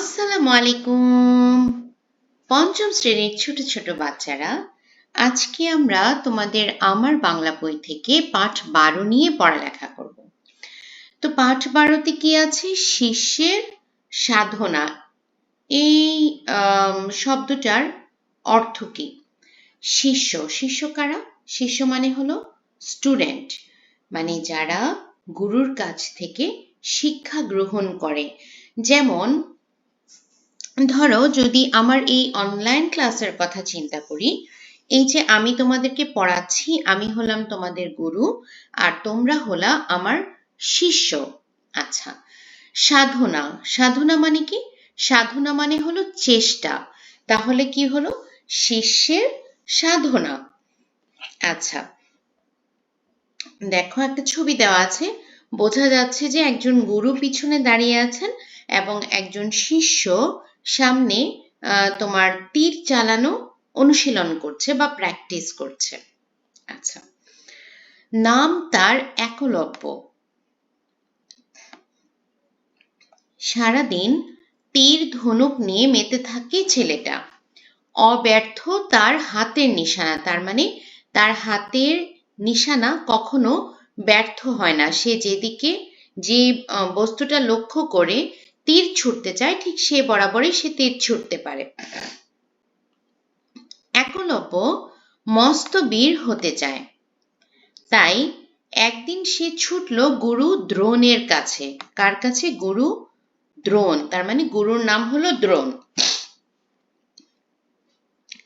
আসসালামু আলাইকুম পঞ্চম শ্রেণির ছোট ছোট বাচ্চারা, আজকে আমরা তোমাদের আমার বাংলা বই থেকে পাঠ বারো নিয়ে পড়ালেখা করব। তো পাঠ বারোতে কি আছে? শিষ্যের সাধনা। এই শব্দটার অর্থ কি? শিষ্য। শিষ্য কারা? শিষ্য মানে হলো স্টুডেন্ট। মানে যারা গুরুর কাছ থেকে শিক্ষা গ্রহণ করে। যেমন ধরো যদি আমার এই অনলাইন ক্লাসের কথা চিন্তা করি, এই যে আমি তোমাদেরকে পড়াচ্ছি, আমি হলাম তোমাদের গুরু আর তোমরা হলা আমার শিষ্য। আচ্ছা সাধনা। সাধনা মানে কি? সাধনা মানে হলো চেষ্টা। তাহলে কি হলো? শিষ্যের সাধনা। আচ্ছা দেখো একটা ছবি দেওয়া আছে। বোঝা যাচ্ছে যে একজন গুরু পিছনে দাঁড়িয়ে আছেন এবং একজন শিষ্য সামনে তোমার তীর চালানো, অনুশীলন করছে বা প্র্যাকটিস করছে। আচ্ছা। নাম তার একলব্য। সারাদিন তীর ধনুক নিয়ে মেতে থাকে ছেলেটা। অব্যর্থ তার হাতের নিশানা, তার মানে তার হাতের নিশানা কখনো ব্যর্থ হয় না। সে যেদিকে, যে বস্তুটা লক্ষ্য করে তীর ছুটতে চায়, ঠিক সে বরাবরই সে তীর ছুটতে পারে। একলব্য মস্ত বীর হতে চায়। তাই একদিন সে ছুটল গুরু দ্রোণের কাছে। কার কাছে? গুরু দ্রোণ। তার মানে গুরুর নাম হলো দ্রোণ।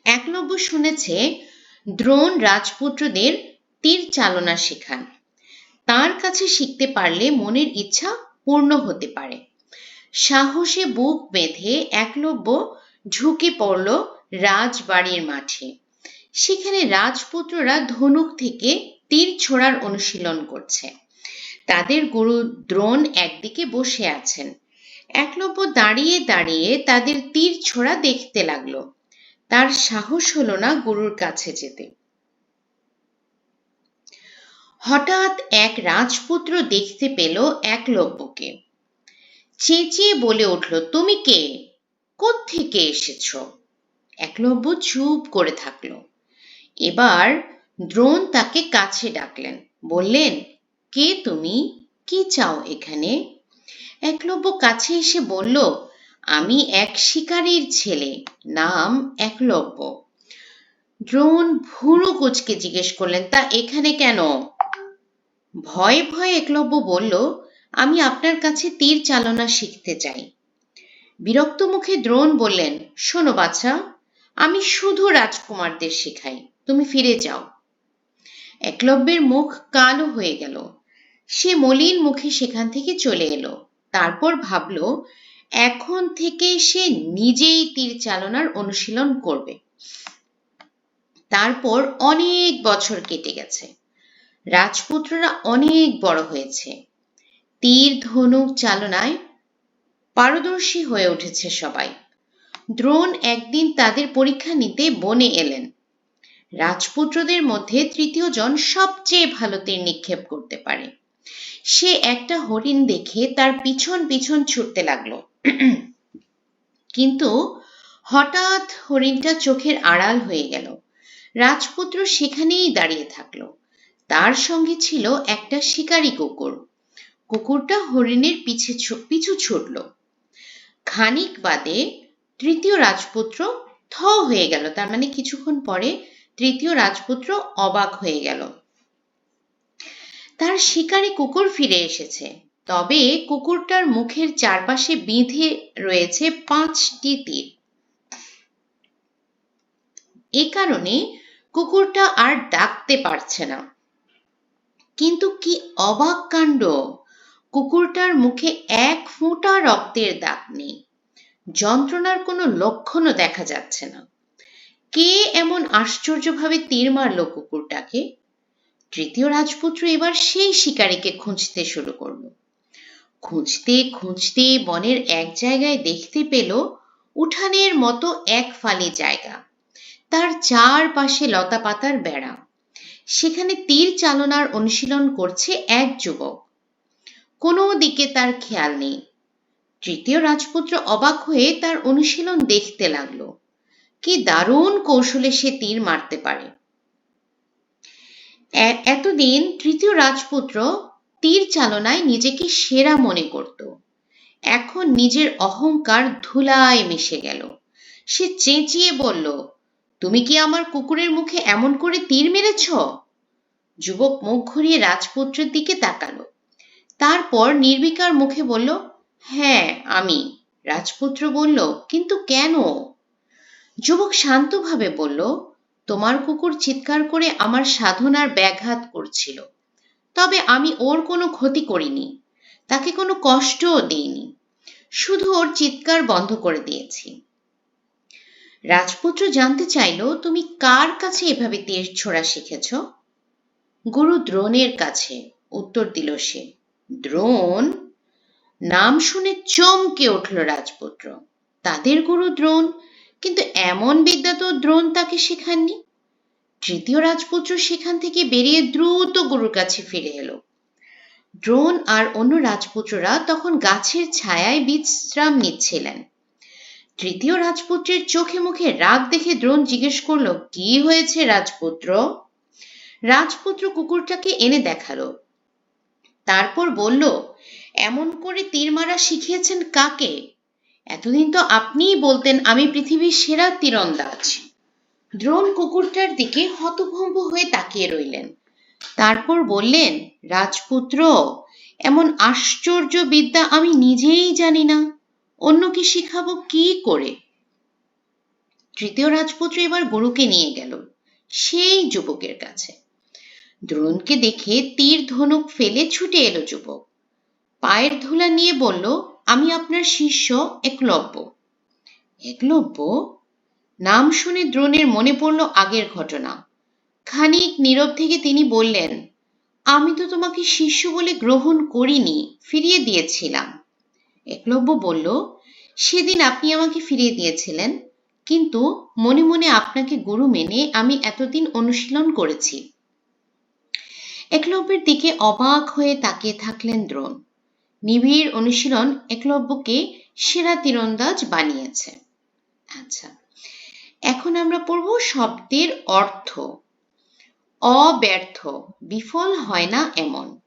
একলব্য শুনেছে, দ্রোণ রাজপুত্রদের তীর চালনা শেখান। তার কাছে শিখতে পারলে মনের ইচ্ছা পূর্ণ হতে পারে। সাহসে বুক বেঁধে একলব্য ঝুঁকে পড়ল রাজবাড়ির মাঠে। সেখানে রাজপুত্ররা ধনুক থেকে তীর ছোড়ার অনুশীলন করছে। তাদের গুরু দ্রোণ একদিকে বসে আছেন। একলব্য দাঁড়িয়ে দাঁড়িয়ে তাদের তীর ছোড়া দেখতে লাগল। তার সাহস হলো না গুরুর কাছে যেতে। হঠাৎ এক রাজপুত্র দেখতে পেল একলব্যকে। চেঁচিয়ে বলে উঠল, তুমি কে? কোত্থেকে এসেছ? একলব্য চুপ করে থাকল। এবার দ্রোণ তাকে কাছে ডাকলেন, বললেন, কে তুমি? কি চাও এখানে? একলব্য কাছে এসে বলল, আমি এক শিকারীর ছেলে, নাম একলব্য। দ্রোণ ভুরু কুচকে জিজ্ঞেস করলেন, তা এখানে কেন? ভয়ে ভয়ে একলব্য বলল আমি আপনার কাছে তীর চালনা শিখতে চাই। বিরক্ত মুখে দ্রোণ বললেন, শোনো বাছা, আমি শুধু রাজকুমারদের শেখাই, তুমি ফিরে যাও। একলব্যের মুখ কালো হয়ে গেল। সে মলিন মুখে সেখান থেকে চলে এলো। তারপর ভাবল, এখন থেকে সে নিজেই তীর চালনার অনুশীলন করবে। তারপর অনেক বছর কেটে গেছে। রাজপুত্ররা অনেক বড় হয়েছে। তীর ধনুক চালনায় পারদর্শী হয়ে উঠেছে সবাই। দ্রোণ একদিন তাদের পরীক্ষা নিতে বনে এলেন। রাজপুত্রদের মধ্যে তৃতীয় জন সবচেয়ে ভালো তীর নিক্ষেপ করতে পারে। সে একটা হরিণ দেখে তার পিছন পিছন ছুটতে লাগল। কিন্তু হঠাৎ হরিণটা চোখের আড়াল হয়ে গেল। রাজপুত্র সেখানেই দাঁড়িয়ে থাকল। তার সঙ্গে ছিল একটা শিকারী কুকুর। কুকুরটা হরিণের পিছে পিছু ছুটল। খানিক বাদে তৃতীয় রাজপুত্র থ হয়ে গেল। তার মানে কিছুক্ষণ পরে তৃতীয় রাজপুত্র অবাক হয়ে গেল। তার শিকারী কুকুর ফিরে এসেছে। তবে কুকুরটার মুখের চারপাশে বিঁধে রয়েছে পাঁচটি তীর। এ কারণে কুকুরটা আর ডাকতে পারছে না। কিন্তু কি অবাক কাণ্ড! কুকুরটার মুখে এক ফোঁটা রক্তের দাগ নেই। যন্ত্রণার কোনো লক্ষণও দেখা যাচ্ছে না। কে এমন আশ্চর্যভাবে তীর মারল কুকুরটাকে? তৃতীয় রাজপুত্র এবার সেই শিকারীকে খুঁজতে শুরু করল। খুঁজতে খুঁজতে বনের এক জায়গায় দেখতে পেল উঠানের মতো এক ফালি জায়গা। তার চারপাশে লতাপাতার বেড়া। সেখানে তীর চালনার অনুশীলন করছে এক যুবক। কোনো দিকে তার খেয়াল নেই। তৃতীয় রাজপুত্র অবাক হয়ে তার অনুশীলন দেখতে লাগল। কি দারুণ কৌশলে সে তীর মারতে পারে। এতদিন তৃতীয় রাজপুত্র তীর চালনায় নিজেকে সেরা মনে করত। এখন নিজের অহংকার ধুলায় মিশে গেল। সে চেঁচিয়ে বলল, তুমি কি আমার কুকুরের মুখে এমন করে তীর মেরেছ? যুবক মুখ ঘুরিয়ে রাজপুত্রের দিকে তাকালো। তারপর নির্বিকার মুখে বলল হ্যাঁ আমি। রাজপুত্র বলল, কিন্তু কেন? যুবক শান্তভাবে বলল, তোমার কুকুর চিৎকার করে আমার সাধনার ব্যাঘাত করছিল। তবে আমি ওর কোনো ক্ষতি করিনি। তাকে কোনো কষ্টও দিইনি। শুধু ওর চিৎকার বন্ধ করে দিয়েছি। রাজপুত্র জানতে চাইল, তুমি কার কাছে এভাবে তীর ছোড়া শিখেছ? গুরু দ্রোণের কাছে, উত্তর দিল সে। দ্রোণ নাম শুনে চমকে উঠল রাজপুত্র। তাদের গুরু দ্রোণ, কিন্তু এমন বিদ্যা তো দ্রোণ তাকে শেখাননি। তৃতীয় রাজপুত্র সেখান থেকে বেরিয়ে দ্রুত গুরুর কাছে ফিরে এলো। দ্রোণ আর অন্য রাজপুত্ররা তখন গাছের ছায়ায় বিশ্রাম নিচ্ছিলেন। তৃতীয় রাজপুত্রের চোখে মুখে রাগ দেখে দ্রোণ জিজ্ঞেস করল, কি হয়েছে রাজপুত্র? রাজপুত্র কুকুরটাকে এনে দেখাল। তারপর বলল, এমন করে তীর মারা শিখিয়েছেন কাকে? এতদিন তো আপনিই বলতেন আমি পৃথিবীর সেরা তীরন্দাজ দ্রোণ কুকুরটার দিকে হতভম্ব হয়ে তাকিয়ে রইলেন। তারপর বললেন, রাজপুত্র, এমন আশ্চর্য বিদ্যা আমি নিজেই জানি না। অন্যকে শিখাবো, কি করে তৃতীয় রাজপুত্র এবার গরুকে নিয়ে গেল, সেই যুবকের কাছে। দ্রোণকে দেখে তীর ধনুক ফেলে ছুটে এলো যুবক। পায়ের ধুলা নিয়ে বলল, আমি আপনার শিষ্য একলব্য। একলব্য? নাম শুনে দ্রোণের মনে পড়ল আগের ঘটনা। খানিক নীরব থেকে তিনি বললেন, আমি তো তোমাকে শিষ্য বলে গ্রহণ করিনি, ফিরিয়ে দিয়েছিলাম। একলব্য বলল, সেদিন আপনি আমাকে ফিরিয়ে দিয়েছিলেন, কিন্তু মনে মনে আপনাকে গুরু মেনে আমি এতদিন অনুশীলন করেছি। একলব্যের দিকে অবাক হয়ে তাকিয়ে থাকলেন দ্রোণ। নিবিড় অনুশীলন একলব্যকে সেরা তীরন্দাজ বানিয়েছে। আচ্ছা এখন আমরা পড়ব শব্দের অর্থ। অব্যর্থ, বিফল হয় না এমন।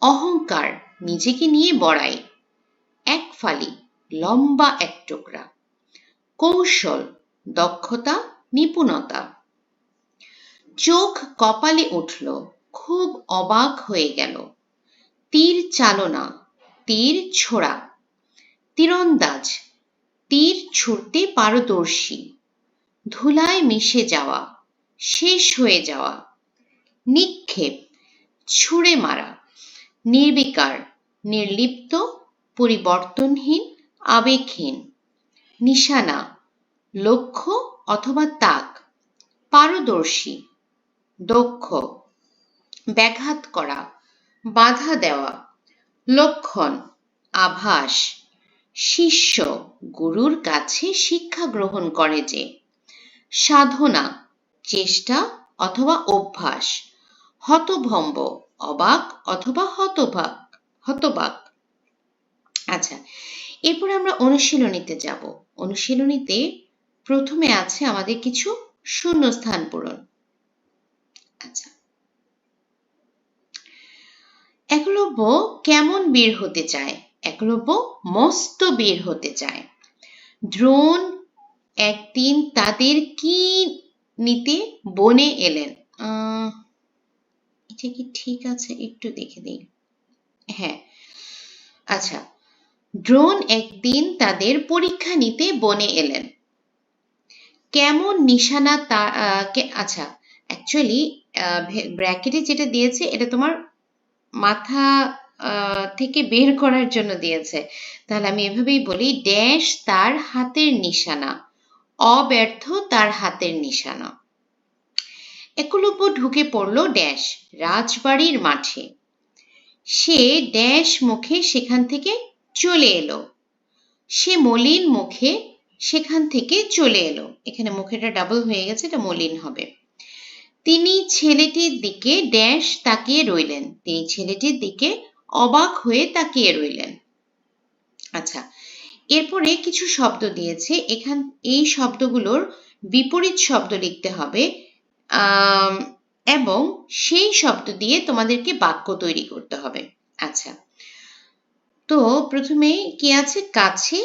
অহংকার নিজেকে নিয়ে বড়াই। এক ফালি লম্বা এক টুকরা। কৌশল, দক্ষতা, নিপুণতা। চোখ কপালে উঠল খুব অবাক হয়ে গেল। তীর চালনা, তীর ছোড়া। তীরন্দাজ, তীর ছুড়তে পারদর্শী। ধুলায় মিশে যাওয়া, শেষ হয়ে যাওয়া। নিক্ষেপ, ছুঁড়ে মারা। নির্বিকার, নির্লিপ্ত, পরিবর্তনহীন, আবেগহীন। নিশানা, লক্ষ্য অথবা তাক। পারদর্শী, দক্ষ। ব্যাঘাত করা, বাধা দেওয়া, লক্ষণ, আভাস, শিষ্য গুরুর কাছে শিক্ষা গ্রহণ করে যে, সাধনা, চেষ্টা অথবা অভ্যাস, হতভম্ব, অবাক অথবা হতবাক হতবাক। আচ্ছা এরপর আমরা অনুশীলনীতে যাব। অনুশীলনীতে প্রথমে আছে আমাদের কিছু শূন্যস্থান পূরণ। আচ্ছা একলব্য কেমন বীর হতে চায়? একলব্য মস্ত বীর হতে চায়। দ্রোণ একদিন তাদের কি নিতে বনে এলেন? এটা কি ঠিক আছে? একটু দেখে দিই। হ্যাঁ। আচ্ছা। দ্রোণ একদিন তাদের পরীক্ষা নিতে বনে এলেন। কেমন নিশানা তা আচ্ছা। অ্যাকচুয়ালি ব্র্যাকেটে যেটা দিয়েছে, এটা তোমার মাথা থেকে বের করার জন্য দিয়েছে। তাহলে আমি এভাবেই বলি ড্যাশ তার হাতের নিশানা, অব্যর্থ তার হাতের নিশানা। একলব্য ঢুকে পড়ল ড্যাশ রাজবাড়ির মাঠে। সে ড্যাশ মুখে সেখান থেকে চলে এলো। সে মলিন মুখে সেখান থেকে চলে এলো। এখানে মুখেটা ডাবল হয়ে গেছে, এটা মলিন হবে। তিনি ছেলেটির দিকে ড্যাশ তাকিয়ে রইলেন। তিনি ছেলেটির দিকে অবাক হয়ে তাকিয়ে রইলেন। আচ্ছা এরপরে কিছু শব্দ দিয়েছে। এখান, এই শব্দগুলোর বিপরীত শব্দ লিখতে হবে এবং সেই শব্দ দিয়ে তোমাদেরকে বাক্য তৈরি করতে হবে। আচ্ছা তো প্রথমে কি আছে? কাছে,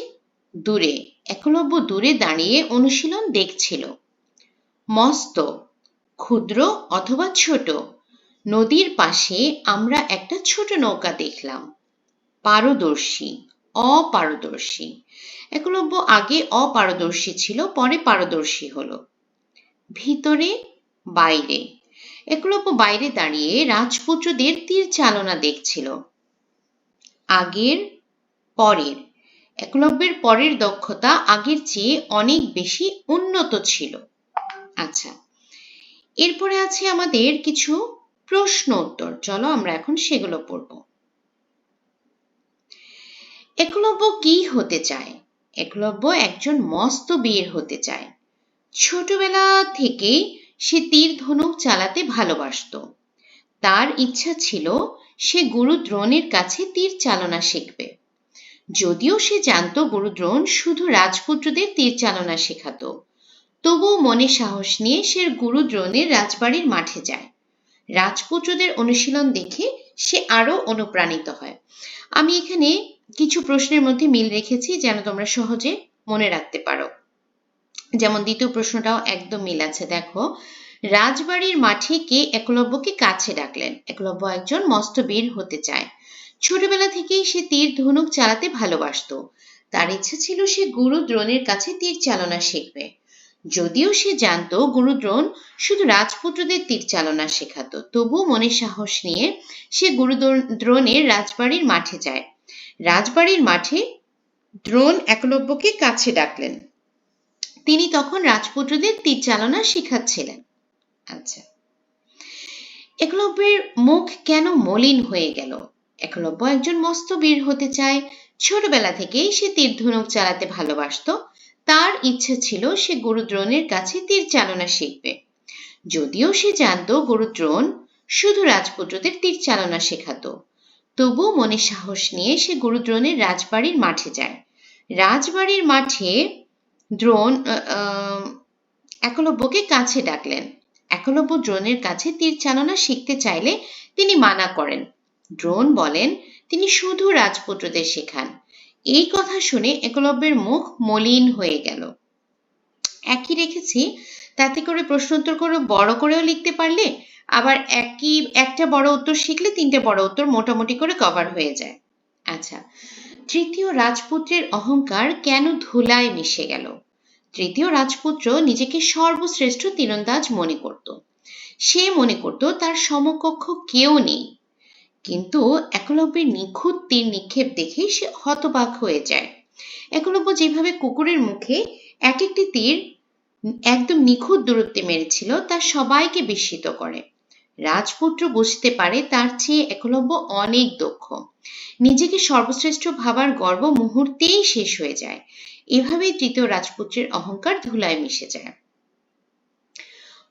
দূরে। একলব্য দূরে দাঁড়িয়ে অনুশীলন দেখছিল। মস্ত ক্ষুদ্র অথবা ছোট, নদীর পাশে আমরা একটা ছোট নৌকা দেখলাম। পারদর্শী, অপারদর্শী। একলব্য আগে অপারদর্শী ছিল, পরে পারদর্শী হলো। ভিতরে, বাইরে। একলব্য বাইরে দাঁড়িয়ে রাজপুত্রদের তীর চালনা দেখছিল। আগের, পরের। একলব্যের পরের দক্ষতা আগের চেয়ে অনেক বেশি উন্নত ছিল। আচ্ছা এরপরে আছে আমাদের কিছু প্রশ্ন উত্তর। চলো আমরা এখন সেগুলো পড়ব। একলব্য কি হতে চায়? একলব্য একজন মস্ত বীর হতে চায়। ছোটবেলা থেকেই সে তীর ধনুক চালাতে ভালোবাসত। তার ইচ্ছা ছিল সে গুরু দ্রোণের কাছে তীর চালনা শিখবে। যদিও সে জানত গুরু দ্রোণ শুধু রাজপুত্রদের তীর চালনা শেখাত। তবুও মনে সাহস নিয়ে সে গুরু দ্রোণের রাজবাড়ির মাঠে যায়। রাজপুত্রদের অনুশীলন দেখে সে আরও অনুপ্রাণিত হয়। আমি এখানে কিছু প্রশ্নের মধ্যে মিল রেখেছি যেন তোমরা সহজে মনে রাখতে পারো। যেমন দ্বিতীয় প্রশ্নটাও একদম মিল আছে। দেখো, রাজবাড়ির মাঠে কে একলব্যকে কাছে ডাকলেন? একলব্য একজন মস্ত মস্তবীর হতে চায়। ছোটবেলা থেকেই সে তীর ধনুক চালাতে ভালোবাসত। তার ইচ্ছা ছিল সে গুরু দ্রোণের কাছে তীর চালনা শিখবে। যদিও সে জানত গুরু দ্রোণ শুধু রাজপুত্রদের তীর চালনা শেখাতো তবু মনে সাহস নিয়ে সে গুরু দ্রোণের রাজবাড়ির মাঠে যায়। রাজবাড়ির মাঠে দ্রোণ একলব্যকে কাছে ডাকলেন। তিনি তখন রাজপুত্রদের তীর চালনা শেখাচ্ছিলেন। আচ্ছা। একলব্যের মুখ কেন মলিন হয়ে গেল? একলব্য একজন মস্ত বীর হতে চায়। ছোটবেলা থেকেই সে তীর ধনুক চালাতে ভালোবাসত। তার ইচ্ছে ছিল সে গুরুদ্রোণের কাছে তীর চালনা শিখবে। যদিও সে জানত গুরুদ্রোণ শুধু রাজপুত্রদের তীর চালনা শেখাতো। তবু মনে সাহস নিয়ে সে গুরুদ্রোণের রাজবাড়ির মাঠে যায়। রাজবাড়ির মাঠে দ্রোণ একলব্যকে কাছে ডাকলেন। একলব্য দ্রোণের কাছে তীর চালনা শিখতে চাইলে তিনি মানা করেন। দ্রোণ বলেন, তিনি শুধু রাজপুত্রদের শেখান। এই কথা শুনে একলব্যের মুখ মলিন হয়ে গেল। একই রেখেছি, তাতে করে প্রশ্ন উত্তর করে বড় করেও লিখতে পারলে আবার একই, একটা বড় উত্তর শিখলে তিনটে বড় উত্তর মোটামুটি করে কভার হয়ে যায়। আচ্ছা তৃতীয় রাজপুত্রের অহংকার কেন ধুলায় মিশে গেল? তৃতীয় রাজপুত্র নিজেকে সর্বশ্রেষ্ঠ তীরন্দাজ মনে করত। সে মনে করত তার সমকক্ষ কেউ নেই। কিন্তু একলব্যের নিখুঁত তীর নিক্ষেপ দেখে সে হতবাক হয়ে যায়। একলব্য যেভাবে কুকুরের মুখে এক একটি তীর একদম নিখুঁত দূরত্বে মেরেছিল, তা সবাইকে বিস্মিত করে। রাজপুত্র বুঝতে পারে তার চেয়ে একলব্য অনেক দক্ষ। নিজেকে সর্বশ্রেষ্ঠ ভাবার গর্ব মুহূর্তেই শেষ হয়ে যায়। এভাবেই তৃতীয় রাজপুত্রের অহংকার ধুলায় মিশে যায়।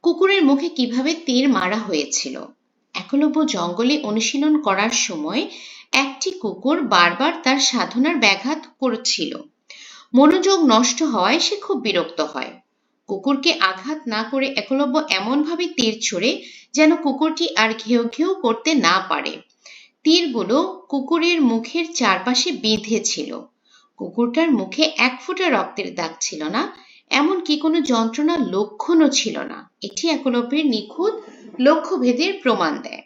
কুকুরের মুখে কীভাবে তীর মারা হয়েছিল? একলব্য জঙ্গলে অনুশীলন করার সময় একটি কুকুর বারবার তার সাধনার ব্যাঘাত করছিল। মনোযোগ নষ্ট হওয়ায় সে খুব বিরক্ত হয়। কুকুরকে আঘাত না করে একলব্য এমনভাবে তীর ছড়ে যেন কুকুরটি আর ঘেউ ঘেউ করতে না পারে। তীরগুলো কুকুরের মুখের চারপাশে বেঁধে ছিল। কুকুরটার মুখে এক ফোঁটা রক্তের দাগ ছিল না, এমনকি কোনো যন্ত্রণার লক্ষণও ছিল না। এটি একলব্যের নিখুঁত লক্ষ্যভেদের প্রমাণ দেয়।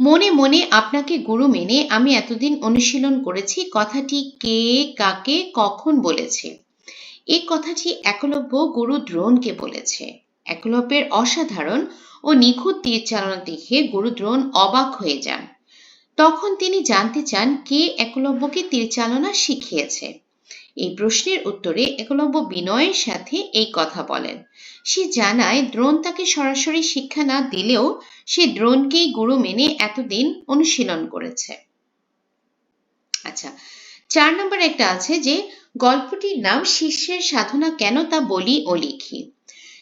মনে মনে আপনাকে গুরু মেনে আমি এতদিন অনুশীলন করেছি, কথাটি কে, কাকে, কখন বলেছে। এই কথাটি একলব্য গুরু দ্রোণকে বলেছে। একলব্যের অসাধারণ ও নিখুঁত তীর চালনা দেখে গুরু দ্রোণ অবাক হয়ে যান। তখন তিনি জানতে চান কে একলব্যকে তীর চালনা শিখিয়েছে। এই প্রশ্নের উত্তরে একলব্য বিনয়ের সাথে এই কথা বলেন। সে জানায়, দ্রোণ তাকে সরাসরি শিক্ষা না দিলেও সে দ্রোণকেই গুরু মেনে এতদিন অনুশীলন করেছে। আচ্ছা চার নম্বর একটা আছে যে, গল্পটির নাম শিষ্যের সাধনা কেন তা বলি ও লিখি?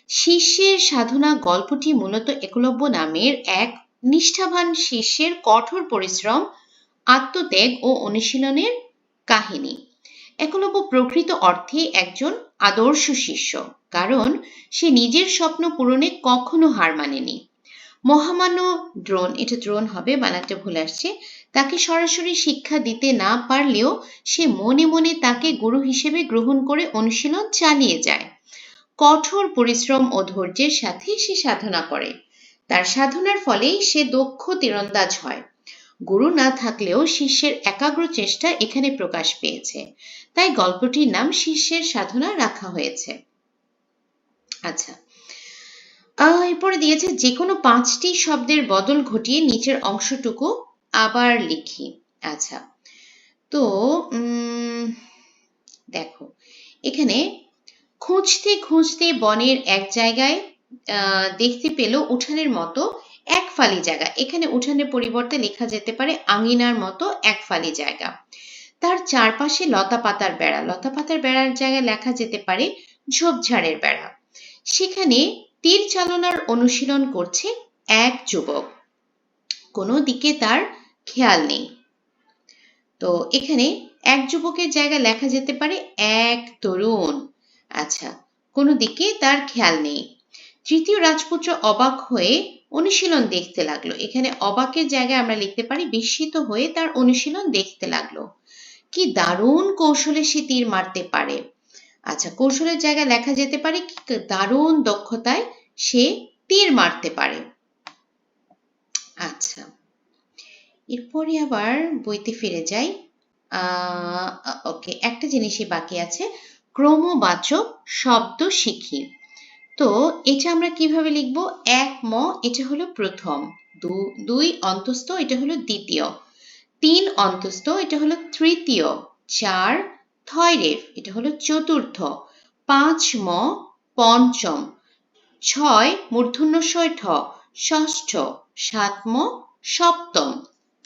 শিষ্যের সাধনা গল্পটি মূলত একলব্য নামের এক নিষ্ঠাবান শিষ্যের কঠোর পরিশ্রম, আত্মত্যাগ ও অনুশীলনের কাহিনী। একলব্য প্রকৃত অর্থে একজন আদর্শ শিষ্য, কারণ সে নিজের স্বপ্ন পূরণে কখনো হার মানেনি। মহামান্য দ্রোণ, এটা দ্রোণ হবে, বানানটা ভুল আসছে, তাকে সরাসরি শিক্ষা দিতে না পারলেও সে মনে মনে তাকে গুরু হিসেবে গ্রহণ করে অনুশীলন চালিয়ে যায়। কঠোর পরিশ্রম ও ধৈর্যের সাথে সে সাধনা করে। তার সাধনার ফলেই সে দক্ষ তীরন্দাজ হয়। গুরু না থাকলেও শিষ্যের একাগ্র চেষ্টা এখানে প্রকাশ পেয়েছে। তাই গল্পটির নাম শিষ্যের সাধনা রাখা হয়েছে। আচ্ছা। এরপরে দিয়েছে যে কোনো পাঁচটি শব্দের বদল ঘটিয়ে নিচের অংশটুকু আবার লিখি। আচ্ছা। তো দেখো, এখানে খুঁজতে খুঁজতে বনের এক জায়গায় দেখতে পেল উঠানের মতো এক ফালি জায়গা। এখানে উঠানের পরিবর্তে লেখা যেতে পারে আঙিনার মতো এক ফালি জায়গা। তার চারপাশে লতা পাতার বেড়া। লতা পাতার বেড়ার জায়গায় লেখা যেতে পারে ঝোপঝাড়ের বেড়া। সেখানে তীর চালনার অনুশীলন করছে এক যুবক। কোনো দিকে তার খেয়াল নেই। তো এখানে এক যুবকের জায়গায় লেখা যেতে পারে এক তরুণ। আচ্ছা কোনো দিকে তার খেয়াল নেই। তৃতীয় রাজপুত্র অবাক হয়ে অনুশীলন দেখতে লাগল। এখানে অবাকের জায়গায় আমরা লিখতে পারি, বিস্মিত হয়ে তার অনুশীলন দেখতে লাগল। কি দারুণ কৌশলে সে তীর মারতে পারে। আচ্ছা কৌশলের জায়গায় লেখা যেতে পারে, কি দারুণ দক্ষতায় সে তীর মারতে পারে। আচ্ছা এরপরে আবার বইতে ফিরে যাই। ওকে, একটা জিনিসই বাকি আছে। ক্রমবাচক শব্দ শিখি। তো এটা আমরা কীভাবে লিখব? এক ম, এটা হলো প্রথম। দুই অন্তস্থ, এটা হলো দ্বিতীয়। তিন অন্তস্থ, এটা হলো তৃতীয়। চার থয়রেফ এটা হলো চতুর্থ। পাঁচ ম, পঞ্চম। ছয় মূর্ধন্যশয় ঠ ষষ্ঠ, সাত ম, সপ্তম।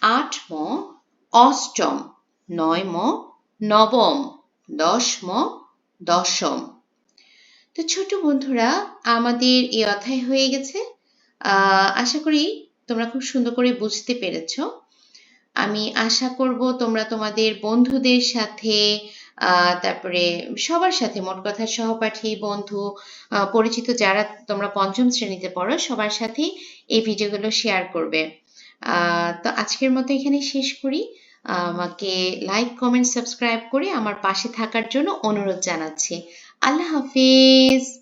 আট ম, অষ্টম। নয় ম, নবম। দশ ম, দশম। তো ছোট বন্ধুরা, আমাদের এই অধ্যায় হয়ে গেছে। আশা করি তোমরা খুব সুন্দর করে বুঝতে পেরেছ। আমি আশা করব তোমরা তোমাদের বন্ধুদের সাথে তারপরে সবার সাথে মোট কথা সহপাঠী, বন্ধু পরিচিত যারা তোমরা পঞ্চম শ্রেণীতে পড়ো, সবার সাথে এই ভিডিওগুলো শেয়ার করবে। তো আজকের মতো এখানে শেষ করি। আমাকে লাইক কমেন্ট সাবস্ক্রাইব করে আমার পাশে থাকার জন্য অনুরোধ জানাচ্ছি। الله حافظ.